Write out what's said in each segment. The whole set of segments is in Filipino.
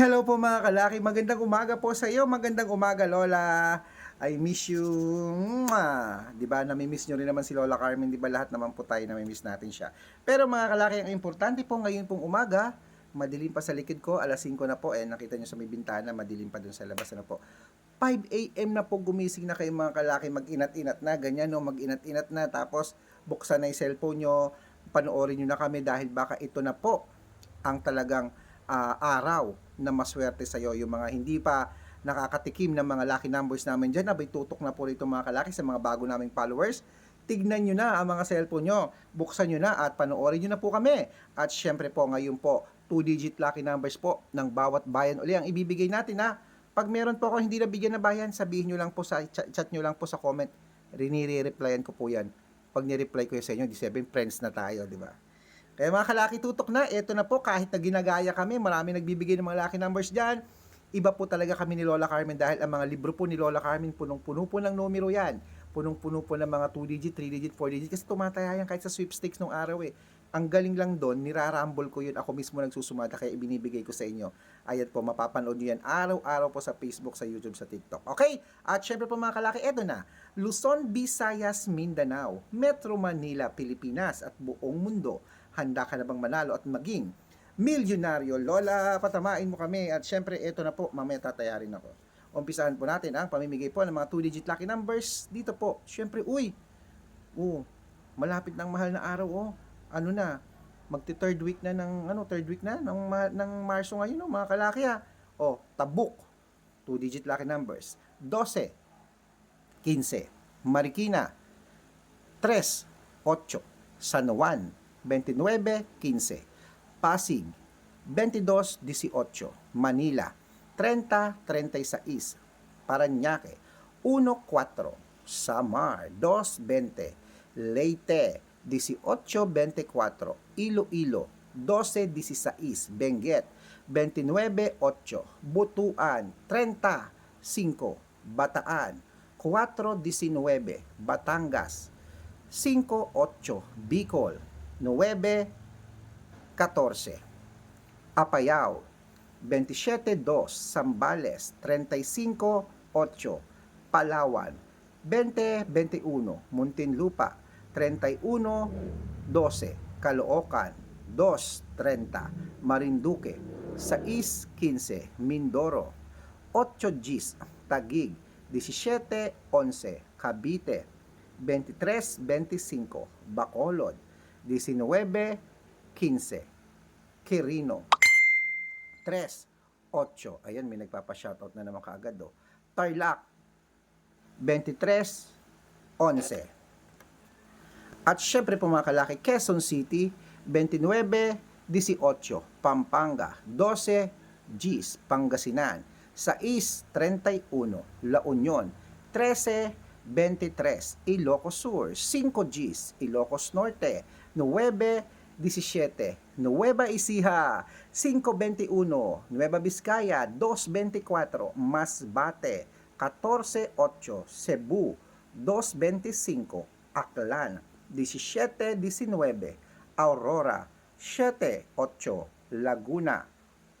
Hello po mga kalaki, magandang umaga po sa iyo, magandang umaga Lola. I miss you. Mwah. 'Di ba? Nami-miss niyo rin naman si Lola Carmen, 'di ba? Lahat naman po tayo nami-miss natin siya. Pero mga kalaki, ang importante po ngayon pong umaga, madilim pa sa likod ko, alas 5 na po, eh nakita niyo sa may bintana, madilim pa dun sa labas na po. 5 a.m. na po gumising na kayo mga kalaki, mag-inat-inat na, ganyan no, mag-inat-inat na, tapos buksan na yung cellphone nyo, panoorin nyo na kami dahil baka ito na po ang talagang ah, araw na maswerte sa iyo. Yung mga hindi pa nakakatikim ng mga lucky numbers namin dyan, abay tutok na po rito mga kalaki sa mga bago naming followers. Tignan nyo na ang mga cellphone nyo, buksan nyo na at panoorin nyo na po kami. At syempre po ngayon po, 2-digit lucky numbers po ng bawat bayan uli ang ibibigay natin na pag meron po ako hindi nabigyan na bayan, sabihin nyo lang po sa chat, chat nyo lang po sa comment. Rinire-replyan ko po yan. Pag nireply ko sa inyo, di sabihin friends na tayo, di ba? Kaya mga kalaki tutok na, eto na po, kahit na ginagaya kami, marami nagbibigay ng mga lucky numbers dyan. Iba po talaga kami ni Lola Carmen dahil ang mga libro po ni Lola Carmen, punong-puno po ng numero yan. Punong-puno po ng mga 2-digit, 3-digit, 4-digit. Kasi tumataya yan kahit sa sweepstakes nung araw eh. Ang galing lang doon, nirarambol ko yun. Ako mismo nagsusumada kaya ibinibigay ko sa inyo. Ayan po, mapapanood nyo yan araw-araw po sa Facebook, sa YouTube, sa TikTok. Okay? At syempre po mga kalaki, eto na. Luzon, Visayas, Mindanao, Metro Manila, Pilipinas at buong mundo. Handa ka na bang manalo at maging milyonaryo? Lola, patamain mo kami. At syempre, eto na po, mamaya tatayarin ako. Umpisahan po natin ang pamimigay po ng mga 2-digit lucky numbers dito po. Syempre, uy, oh, malapit ng mahal na araw, oh. Ano na, magti third week na ng, ano, third week na ng, ng Marso ngayon, oh, mga kalaki, ha. Oh, tabuk, 2-digit lucky numbers. 12, 15, Marikina, 3, 8, San Juan, 29, 15, Pasig, 22, 18, Manila, 30, 36, Paranaque, 1, 4, Samar, 2, 20, Leyte, 18, 24, Iloilo, 12, 16, Benguet, 29, 8, Butuan, 30, 5, Bataan, 4, 19, Batangas, 5, 8, Bicol, 9, 14, Apayao, 27, 2, Zambales, 35, 8, Palawan, 20, 21, Muntinlupa, 31, 12, Caloocan, 2, 30, Marinduque, 6, 15, Mindoro, 8 Gis, Tagig, 17, 11, Cavite, 23, 25, Bacolod, 19, 15, Quirino, 3, 8, ayan may nagpapa-shoutout na naman kaagad do, Tarlac, 23, 11. At syempre po mga kalaki, Quezon City, 29, 18, Pampanga, 12, Gis, Pangasinan, 6, 31, La Union, 13, 23, Ilocos Sur, 5 Gis, Ilocos Norte, 9, 17, Nueva Ecija, 521, Nueva Vizcaya, 224, Masbate, 14.8, Cebu, 2.25, Aklan, 17.19, Aurora, 7.8, Laguna,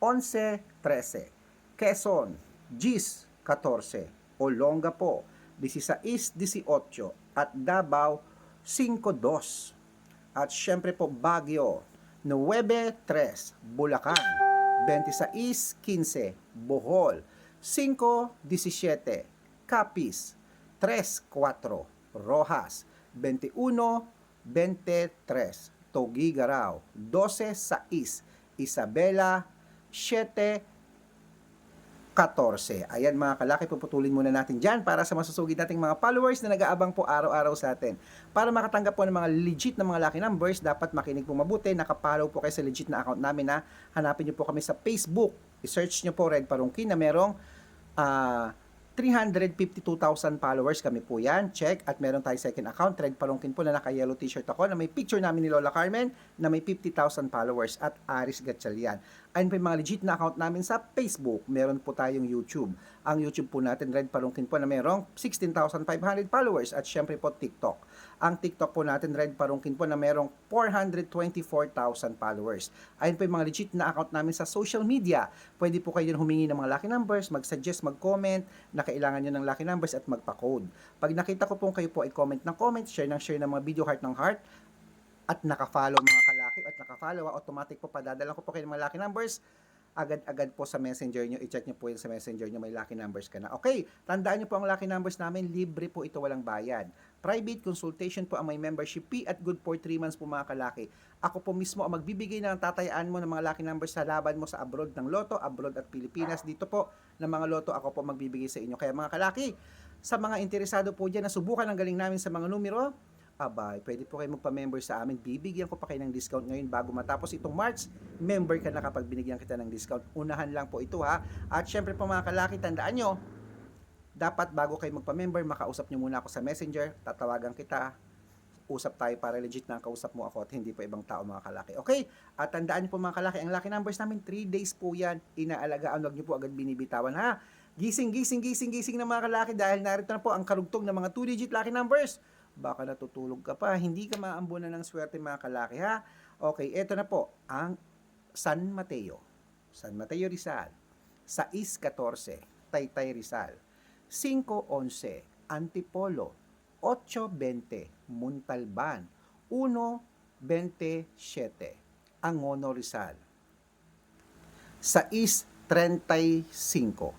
11.13, Quezon, Gis, 14, Olongapo, 16.18, at Davao, 5.2. At syempre po Baguio, 9.3, Bulacan, 26.15, Bohol, 5.17, Capiz, 3.4, Rojas, 21.23, Togigaraw, 12.6, Isabela, 7, 14. Ayan mga kalaki, puputulin muna natin dyan para sa masusugid nating mga followers na nag-aabang po araw-araw sa atin. Para makatanggap po ng mga legit na mga lucky numbers, dapat makinig po mabuti, nakapollow po kayo sa legit na account namin na hanapin nyo po kami sa Facebook. I-search nyo po Red Parungkin na merong ah 352,000 followers kami po yan. Check. At meron tayo second account, Red Palongkin po na naka-yellow t-shirt ako na may picture namin ni Lola Carmen na may 50,000 followers at Aris Gatchalian. Ayun po yung mga legit na account namin sa Facebook. Meron po tayong YouTube. Ang YouTube po natin, Red Palongkin po na merong 16,500 followers at syempre po TikTok. ang TikTok po natin, Red Parungkin po, na merong 424,000 followers. Ayun po yung mga legit na account namin sa social media. Pwede po kayo humingi ng mga lucky numbers, mag-suggest, mag-comment na kailangan nyo ng lucky numbers at magpa-code. Pag nakita ko po kayo po ay comment ng comment, share ng share ng mga video, heart ng heart, at naka-follow mga kalaki at naka-follow, ah, automatic po padadala ko po kayo ng mga lucky numbers agad-agad po sa messenger nyo, i-check nyo po yun sa messenger nyo, may lucky numbers ka na. Okay, tandaan nyo po ang lucky numbers namin, libre po ito, walang bayad. Private consultation po ang may membership fee at good for 3 months po mga kalaki. Ako po mismo ang magbibigay ng tatayaan mo ng mga lucky numbers sa laban mo sa abroad ng Loto, abroad at Pilipinas. Dito po ng mga Loto, ako po magbibigay sa inyo. Kaya mga kalaki, sa mga interesado po dyan na subukan ang galing namin sa mga numero, abay, pwede po kayo magpa-member sa amin. Bibigyan ko pa kayo ng discount ngayon bago matapos itong March. Member ka na kapag binigyan kita ng discount. Unahan lang po ito ha. At syempre po mga kalaki, tandaan nyo, dapat bago kayo magpa-member, makausap nyo muna ako sa messenger, tatawagan kita, usap tayo para legit na kausap mo ako at hindi pa ibang tao mga kalaki. Okay? At tandaan niyo po mga kalaki, ang lucky numbers namin, 3 days po yan. Inaalagaan, huwag niyo po agad binibitawan ha. Gising, gising, gising, gising na mga kalaki dahil narito na po ang karugtong ng mga 2-digit lucky numbers. Baka natutulog ka pa, hindi ka maambunan ng swerte mga kalaki ha. Okay, eto na po, ang San Mateo. San Mateo Rizal. 6-14, Taytay Rizal. 5-11, Antipolo. 8-20, Muntalban. 1-27, Angono Rizal. 6-35,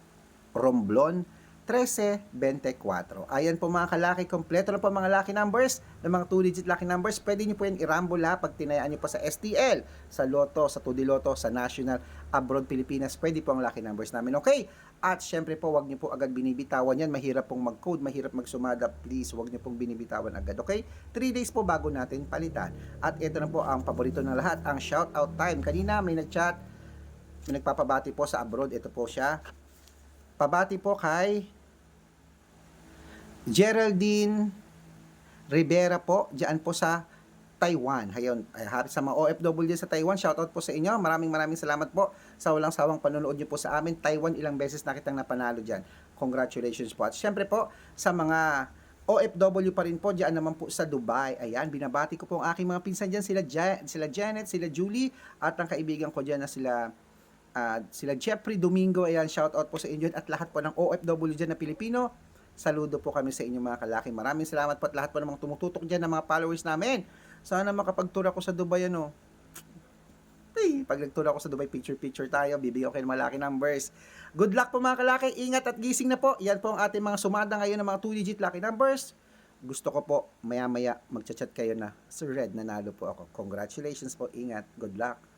Romblon 13-24. Ayan po mga kalaki, kompleto na po mga lucky numbers, ng mga 2-digit lucky numbers. Pwede nyo po yan i-rumble ha pag tinayaan nyo po sa STL, sa Lotto, sa 2D Lotto, sa National, Abroad Pilipinas. Pwede po ang lucky numbers namin. Okay? At syempre po, wag nyo po agad binibitawan yan. Mahirap pong mag-code, mahirap magsumada. Please, wag nyo pong binibitawan agad. Okay? 3 days po bago natin palitan. At ito na po ang paborito ng lahat, ang shout out time. Kanina may nag-chat, may nagpapabati po sa abroad. Ito po siya. Pabati po kay Geraldine Rivera po, diyan po sa Taiwan. Hayon, sa mga OFW sa Taiwan, shoutout po sa inyo. Maraming maraming salamat po sa walang sawang panonood niyo po sa amin. Taiwan, ilang beses na kitang napanalo diyan. Congratulations po. At syempre po, sa mga OFW pa rin po, diyan naman po sa Dubai. Ayan, binabati ko po ang aking mga pinsan diyan, sila, Ja- sila Janet, sila Julie, at ang kaibigan ko diyan na sila Ah, sila Jeffrey Domingo, ayan, shout out po sa inyo at lahat po ng OFW dyan na Pilipino. Saludo po kami sa inyo mga kalaki. Maraming salamat po at lahat po ng mga tumututok dyan ng mga followers namin. Sana makapag-tour ako sa Dubai, ano. Ay, pag nag-tour ako sa Dubai, picture-picture tayo, bibigyan ko kayo ng malaki numbers. Good luck po mga kalaki, ingat at gising na po. Yan po ang ating mga sumada ngayon ng mga 2-digit lucky numbers. Gusto ko po, maya-maya, magchat-chat kayo na, Sir Red, nanalo po ako. Congratulations po, ingat, good luck.